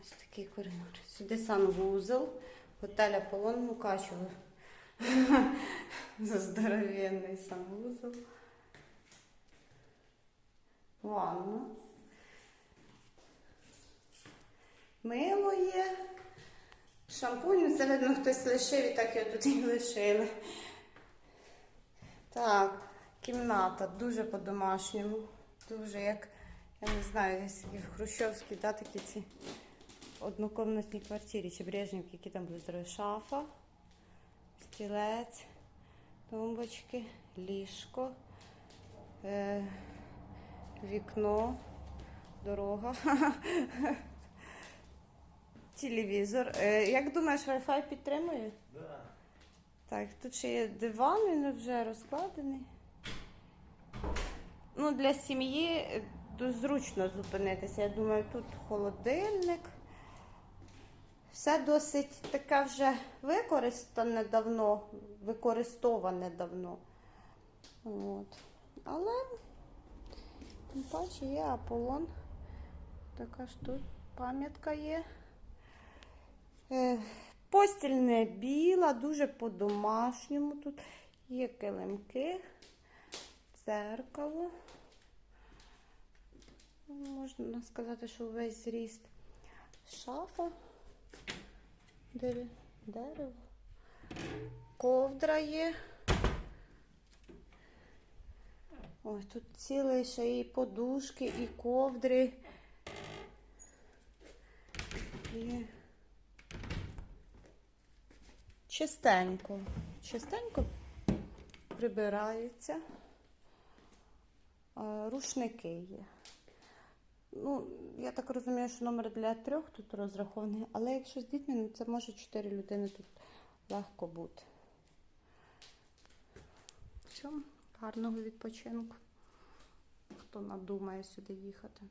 Ось такий коридор. Сюди санвузол, готель Аполлон Мукачево. Здоровенний санвузол. Ванна. Мило є. Шампунь, це видно, хтось лишив і так його тут і лишили. Так, кімната дуже по-домашньому. Дуже як, я не знаю, такі в Хрущовській, да, такі ці однокомнатній квартирі чи Брежнівки, які там були здорові. Шафа, стілець, тумбочки, ліжко, е, вікно, дорога. Телевізор. Е, як думаєш, Wi-Fi підтримує? Да. Так, тут ще є диван, він вже розкладений. Ну, для сім'ї е, зручно зупинитися. Я думаю, тут холодильник. Все досить таке вже використане давно, використоване давно. От. Але, тим паче, є Аполлон. Така ж тут пам'ятка є. Е, Постіль не біла, дуже по-домашньому тут. Є килимки, дзеркало. Можна сказати, що весь зріст. Шафа. Дерев- Дерево. Ковдра є. Ой, тут цілий ще і подушки, і ковдри. І чистенько. Чистенько прибирається. Рушники є. Ну, я так розумію, що номер для трьох тут розрахований, але якщо з дітьми, ну, це може чотири людини тут легко бути. Все, гарного відпочинку. Хто надумає сюди їхати.